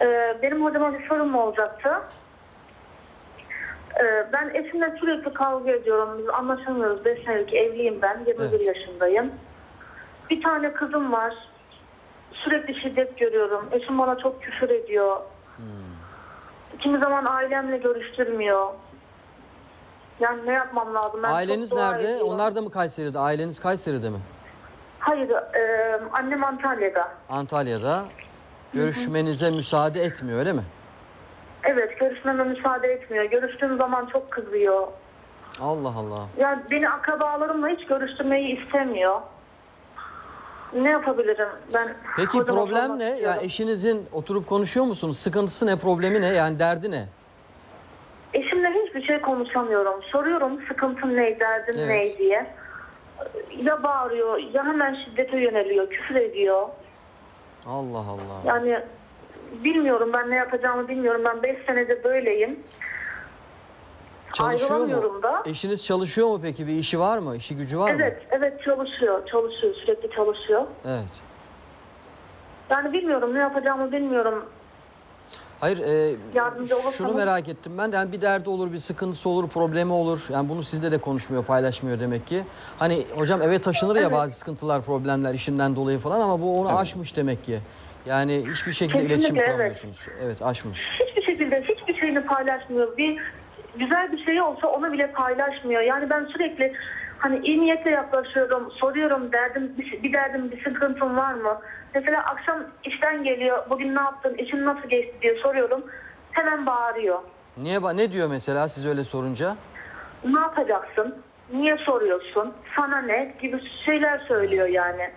Ee, benim hocama bir sorum olacaktı. Ee, ben eşimle sürekli kavga ediyorum. Biz anlaşamıyoruz. 5 senelik evliyim ben. 21 Evet. yaşındayım. Bir tane kızım var. Sürekli şiddet görüyorum. Eşim bana çok küfür ediyor. Kimi zaman ailemle görüştürmüyor. Yani ne yapmam lazım? Ben çok Aileniz dua nerede? ediyorum. Onlar da mı Kayseri'de? Aileniz Kayseri'de mi? Hayır, e, annem Antalya'da. Antalya'da. Görüşmenize müsaade etmiyor öyle mi? Evet, görüşmeme müsaade etmiyor. Görüştüğüm zaman çok kızıyor. Allah Allah. Yani beni akrabalarımla hiç görüştürmeyi istemiyor. Ne yapabilirim? Ben Peki problem ne? Ya istiyorum. eşinizin oturup konuşuyor musunuz? Sıkıntısı ne? Problemi ne? Yani derdi ne? Eşimle hiçbir şey konuşamıyorum. Soruyorum sıkıntın ne, derdin Evet. ne diye. Ya bağırıyor, ya hemen şiddete yöneliyor, küfür ediyor. Allah Allah. Yani bilmiyorum ben ne yapacağımı bilmiyorum. Ben 5 senedir böyleyim. Çalışıyor mu? Ayrılamıyorum da. Eşiniz çalışıyor mu peki? Bir işi var mı? İşi gücü var mı? Evet, evet çalışıyor, çalışıyor, sürekli çalışıyor. Evet. Yani bilmiyorum ne yapacağımı bilmiyorum. Hayır, e, Yardımcı şunu merak ettim ben de. Yani bir derdi olur, bir sıkıntısı olur, problemi olur. Yani bunu sizde de konuşmuyor, paylaşmıyor demek ki. Hani hocam eve taşınır ya Evet. bazı sıkıntılar, problemler işinden dolayı falan ama bu onu aşmış demek ki. Yani hiçbir şekilde Kesinlikle, iletişim evet. kuramıyorsunuz. Evet, aşmış. Hiçbir şekilde hiçbir şeyini paylaşmıyor. Bir güzel bir şey olsa onu bile paylaşmıyor. Yani ben sürekli hani iyi niyetle yaklaşıyorum, soruyorum derdim bir, bir derdim bir sıkıntım var mı? Mesela akşam işten geliyor, bugün ne yaptın, işin nasıl geçti diye soruyorum. Hemen bağırıyor. Niye ba- ne diyor mesela siz öyle sorunca? Ne yapacaksın? Niye soruyorsun? Sana ne? gibi şeyler söylüyor yani.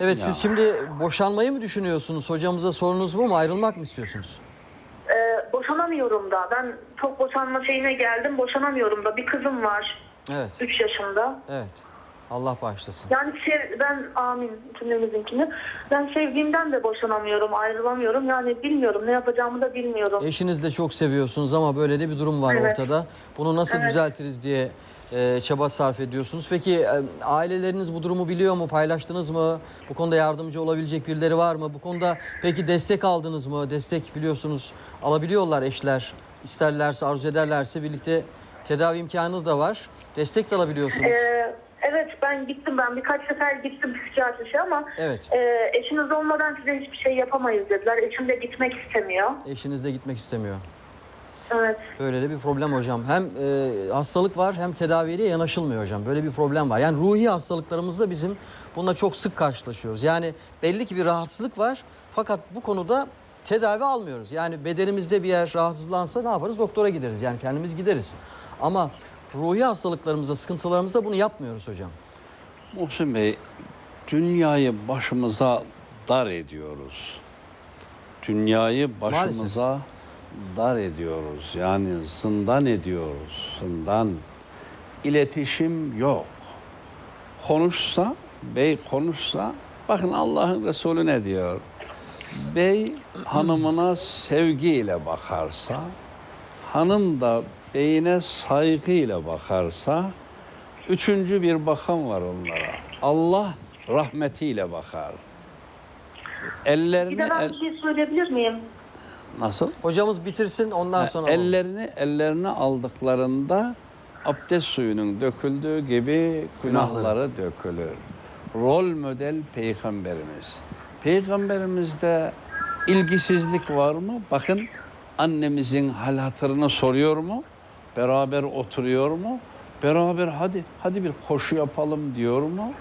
Evet siz şimdi boşanmayı mı düşünüyorsunuz? Hocamıza sorunuz bu mu? Ayrılmak mı istiyorsunuz? Boşanamıyorum da. Ben çok boşanma şeyine geldim. Boşanamıyorum da. Bir kızım var. Evet. 3 yaşında. Evet. Allah bağışlasın. Yani sev, ben amin cümlemizinkini. Ben sevdiğimden de boşanamıyorum, ayrılamıyorum. Yani bilmiyorum ne yapacağımı da bilmiyorum. Eşiniz de çok seviyorsunuz ama böyle de bir durum var Evet. ortada. Bunu nasıl Evet. düzeltiriz diye e, çaba sarf ediyorsunuz. Peki e, aileleriniz bu durumu biliyor mu? Paylaştınız mı? Bu konuda yardımcı olabilecek birileri var mı? Bu konuda peki destek aldınız mı? Destek biliyorsunuz alabiliyorlar eşler. İsterlerse, arzu ederlerse birlikte tedavi imkanı da var. Destek de alabiliyorsunuz. Ee, evet ben gittim ben birkaç sefer gittim psikiyatrische ama Evet. e, eşiniz olmadan size hiçbir şey yapamayız dediler. Eşim de gitmek istemiyor. Eşiniz de gitmek istemiyor. Evet. Böyle de bir problem hocam. Hem e, hastalık var hem tedaviye yanaşılmıyor hocam. Böyle bir problem var. Yani ruhi hastalıklarımızda bizim bununla çok sık karşılaşıyoruz. Yani belli ki bir rahatsızlık var fakat bu konuda tedavi almıyoruz. Yani bedenimizde bir yer rahatsızlansa ne yaparız? Doktora gideriz. Yani kendimiz gideriz. Ama ruhi hastalıklarımızda, sıkıntılarımızda bunu yapmıyoruz hocam. Muhsin Bey, dünyayı başımıza dar ediyoruz. Dünyayı başımıza dar ediyoruz. Yani zindan ediyoruz. Zindan. İletişim yok. Konuşsa, bey konuşsa, bakın Allah'ın Resulü ne diyor? Bey hanımına sevgiyle bakarsa, hanım da beyine saygıyla bakarsa, Üçüncü bir bakan var onlara. Allah rahmetiyle bakar. Bir Ellerini de ben el- bir şey söyleyebilir miyim? nasıl? Hocamız bitirsin ondan sonra alalım. ellerini ellerine aldıklarında abdest suyunun döküldüğü gibi günahları dökülür. Rol model peygamberimiz. Peygamberimizde ilgisizlik var mı? Bakın annemizin hal hatırını soruyor mu? Beraber oturuyor mu? Beraber hadi hadi bir koşu yapalım diyor mu?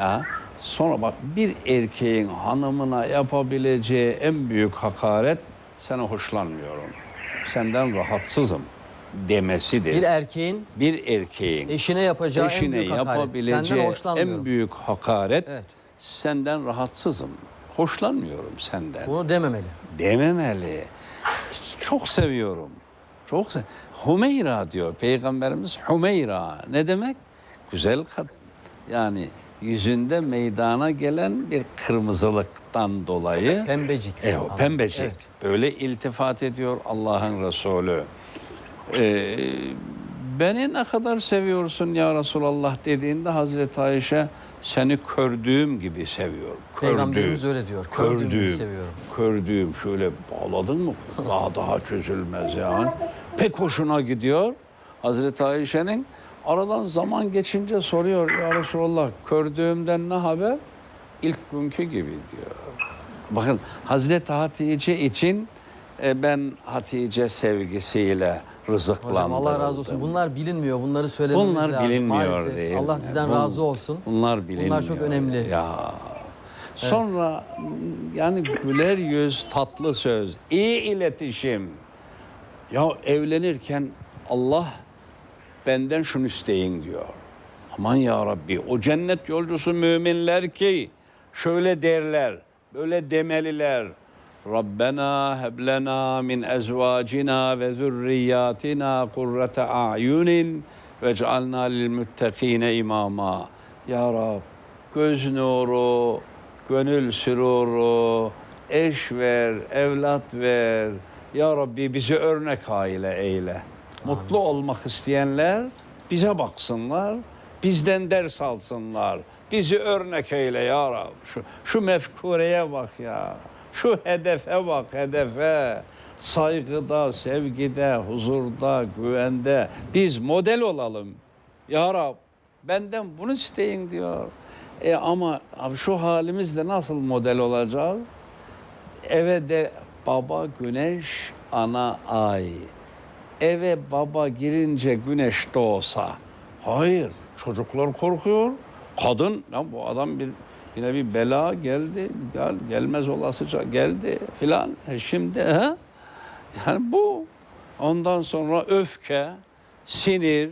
Ya, sonra bak bir erkeğin hanımına yapabileceği en büyük hakaret sana hoşlanmıyorum. Senden rahatsızım demesidir. Bir erkeğin Bir erkeğin eşine yapacağı en eşine büyük hakaret. yapabileceği en büyük hakaret Evet. senden rahatsızım. Hoşlanmıyorum senden. Bunu dememeli. Dememeli. Çok seviyorum. Çok se Hümeyra diyor Peygamberimiz Hümeyra. Ne demek? Güzel kadın. Yani yüzünde meydana gelen bir kırmızılıktan dolayı Pembecik. e, o pembecik. Evet. Böyle iltifat ediyor Allah'ın Resulü. Ee, Beni ne kadar seviyorsun ya Resulallah dediğinde Hazreti Ayşe seni kördüğüm gibi seviyorum. Peygamberimiz öyle diyor. Kördüğüm gibi Kördüğüm. seviyorum. Kördüğüm şöyle bağladın mı daha daha çözülmez yani. Pek hoşuna gidiyor. Hazreti Ayşe'nin aradan zaman geçince soruyor ya Resulallah kördüğümden ne haber? İlk günkü gibi diyor. Bakın Hazreti Hatice için e, ben Hatice sevgisiyle rızıklandırıldım. Hocam Allah razı olsun. Bunlar bilinmiyor. Bunları söylememiz Bunlar lazım. bilinmiyor Maalesef. değil Allah mi? sizden Bun- razı olsun. Bunlar bilinmiyor. çok önemli. Ya. Sonra yani güler yüz, tatlı söz, iyi iletişim. Ya evlenirken Allah benden şunu isteyin diyor. Aman ya Rabbi o cennet yolcusu müminler ki şöyle derler, böyle demeliler. Rabbena heblena min ezvacina ve zürriyatina kurrete a'yunin vec'alna lil muttakine imama. Ya Rab göz nuru, gönül süruru, eş ver, evlat ver. Ya Rabbi bizi örnek aile eyle. Mutlu olmak isteyenler bize baksınlar, bizden ders alsınlar. Bizi örnek eyle ya Rab. Şu, şu mefkureye bak ya. Şu hedefe bak hedefe. Saygıda, sevgide, huzurda, güvende biz model olalım. Ya Rab benden bunu isteyin diyor. E ama abi şu halimizle nasıl model olacağız? Eve de baba güneş, ana ay. Eve baba girince güneş doğsa. Hayır, çocuklar korkuyor. Kadın, ya bu adam bir yine bir bela geldi, gel, gelmez olasıca geldi filan. E şimdi ha? Yani bu. Ondan sonra öfke, sinir,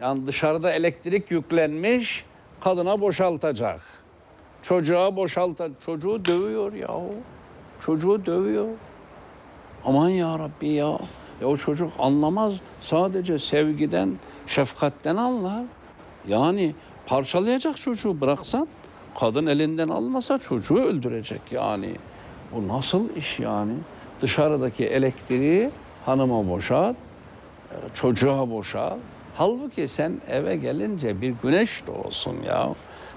yani dışarıda elektrik yüklenmiş, kadına boşaltacak. Çocuğa boşaltacak. Çocuğu dövüyor yahu. Çocuğu dövüyor. Aman ya Rabbi ya. Ya o çocuk anlamaz. Sadece sevgiden, şefkatten anlar. Yani parçalayacak çocuğu bıraksan, kadın elinden almasa çocuğu öldürecek yani. Bu nasıl iş yani? Dışarıdaki elektriği hanıma boşalt, çocuğa boşalt. Halbuki sen eve gelince bir güneş doğsun ya.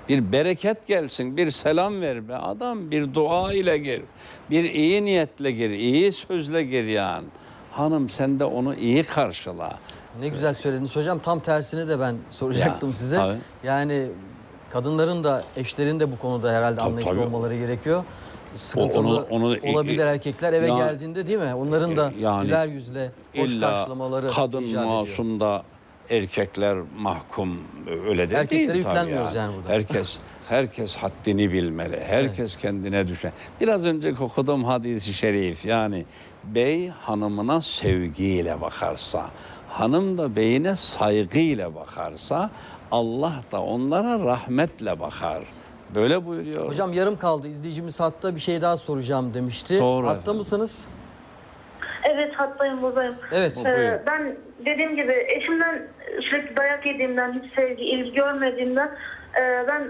Bir bereket gelsin, bir selam ver be adam, bir dua ile gir. Bir iyi niyetle gir, iyi sözle gir yani. Hanım sen de onu iyi karşıla. Ne güzel söylediniz hocam. Tam tersini de ben soracaktım Ya, size. tabii. Yani kadınların da eşlerin de bu konuda herhalde anlayışlı tabii. olmaları gerekiyor. Sıkıntılı onu- onu- olabilir erkekler eve Ya- geldiğinde değil mi? Onların da Yani güler yüzle hoş karşılamaları kadın masum da erkekler mahkum öyle de Erkeklere değil yüklenmiyoruz yani burada. Herkes herkes haddini bilmeli. Herkes kendine düşen. Biraz önce okuduğum hadisi şerif yani bey hanımına sevgiyle bakarsa, hanım da beyine saygıyla bakarsa Allah da onlara rahmetle bakar. Böyle buyuruyor. Hocam yarım kaldı. İzleyicimiz hatta bir şey daha soracağım demişti. Doğru Hatta efendim. mısınız? Evet hattayım buradayım. Evet. Ee, ben dediğim gibi eşimden sürekli dayak yediğimden, hiç sevgi, ilgi görmediğimden e, ben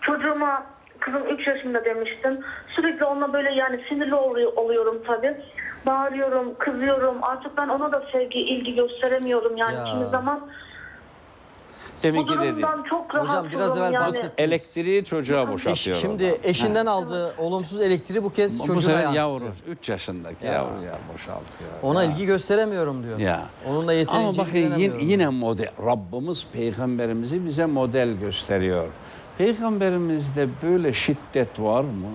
çocuğuma kızım 3 yaşında demiştim. Sürekli ona böyle yani sinirli oluyor, oluyorum tabii. Bağırıyorum, kızıyorum. Artık ben ona da sevgi, ilgi gösteremiyorum yani Ya. kimi zaman. Bu Deminki dedi. durumdan çok Hocam rahatsızım biraz evvel yani. bahsettiniz. Elektriği çocuğa Eş, boşaltıyor. şimdi eşinden aldığı olumsuz elektriği bu kez Bu çocuğa sefer yansıtıyor. yavru, 3 yaşındaki Ya. yavru ya boşaltıyor. Ona Ya. ilgi gösteremiyorum diyor. Ya. Onunla yeterince Ama bakın yine, ilgilenemiyorum. yine model, Rabbimiz peygamberimizi bize model gösteriyor. Peygamberimizde böyle şiddet var mı?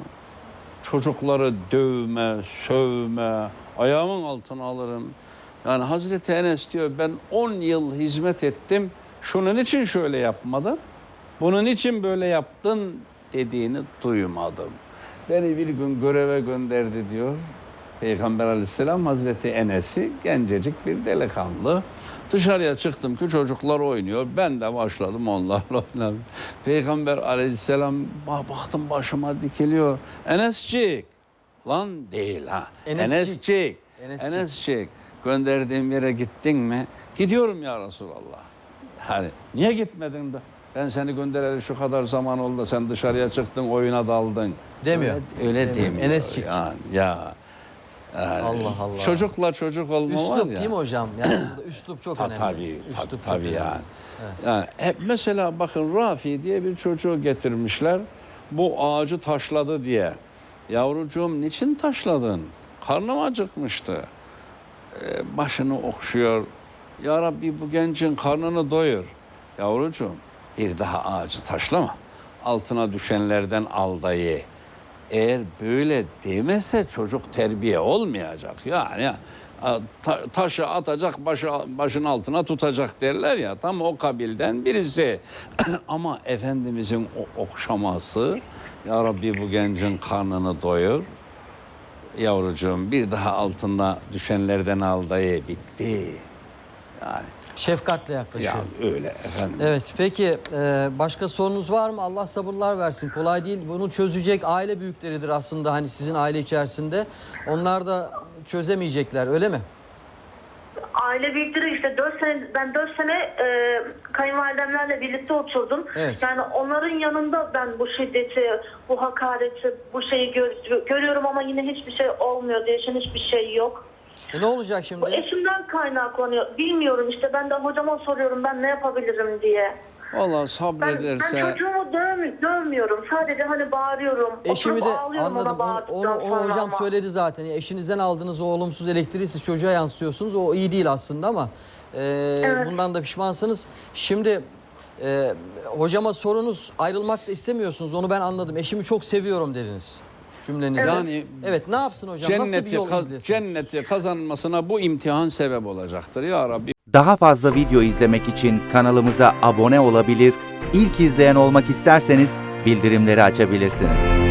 Çocukları dövme, sövme, ayağımın altına alırım. Yani Hazreti Enes diyor ben 10 yıl hizmet ettim. Şunun için şöyle yapmadım. Bunun için böyle yaptın dediğini duymadım. Beni bir gün göreve gönderdi diyor. Peygamber aleyhisselam Hazreti Enes'i gencecik bir delikanlı. Dışarıya çıktım ki çocuklar oynuyor. Ben de başladım onlarla oynamaya. Peygamber aleyhisselam ba- baktım başıma dikiliyor. Enescik. Lan değil ha. Enescik. Enescik. Enescik. Enescik. Gönderdiğim yere gittin mi? Gidiyorum ya Resulallah. Hani niye gitmedin de? Ben seni göndereli şu kadar zaman oldu. Sen dışarıya çıktın, oyuna daldın. Demiyor. Öyle, öyle Demiyor. demiyor. Enescik. Yani, ya. Yani Allah Allah. Çocukla çocuk olma var Üslup ya. değil mi hocam? Yani üslup çok önemli. tabii, Üslup tabii, tabii önemli. yani. yani. Hep mesela bakın Rafi diye bir çocuğu getirmişler. Bu ağacı taşladı diye. Yavrucuğum niçin taşladın? Karnım acıkmıştı. Ee, başını okşuyor. Ya Rabbi bu gencin karnını doyur. Yavrucuğum bir daha ağacı taşlama. Altına düşenlerden al da ye. Eğer böyle demese çocuk terbiye olmayacak. Yani ta- taşı atacak başı, başın altına tutacak derler ya tam o kabilden birisi. Ama Efendimizin o okşaması Ya Rabbi bu gencin karnını doyur. Yavrucuğum bir daha altına düşenlerden al da ye. Bitti. Yani Şefkatle yaklaşıyor. ya öyle efendim. Evet peki e, başka sorunuz var mı? Allah sabırlar versin. Kolay değil. Bunu çözecek aile büyükleridir aslında hani sizin aile içerisinde. Onlar da çözemeyecekler öyle mi? Aile büyükleri işte 4 sene ben 4 sene e, kayınvalidemlerle birlikte oturdum. Evet. Yani onların yanında ben bu şiddeti, bu hakareti, bu şeyi gör- görüyorum ama yine hiçbir şey olmuyor. Değişen hiçbir şey yok. E ne olacak Bu şimdi? eşimden kaynaklanıyor. Bilmiyorum işte ben de hocama soruyorum ben ne yapabilirim diye. Valla Ben, ben sabrederse çocuğumu dövmü, dövmüyorum. Sadece hani bağırıyorum. Eşimi Oturup de anladım. ona Onu, onu, onu hocam ama. söyledi zaten. Eşinizden aldığınız o olumsuz elektriği siz çocuğa yansıtıyorsunuz. O iyi değil aslında ama e, bundan da pişmansınız. Şimdi e, hocama sorunuz ayrılmak da istemiyorsunuz. Onu ben anladım. Eşimi çok seviyorum dediniz cümlenizde. Yani evet ne yapsın hocam? Nasıl bir cenneti, yol kaz- izlesin? cenneti kazanmasına bu imtihan sebep olacaktır. Ya Rabbi Daha fazla video izlemek için kanalımıza abone olabilir, ilk izleyen olmak isterseniz bildirimleri açabilirsiniz.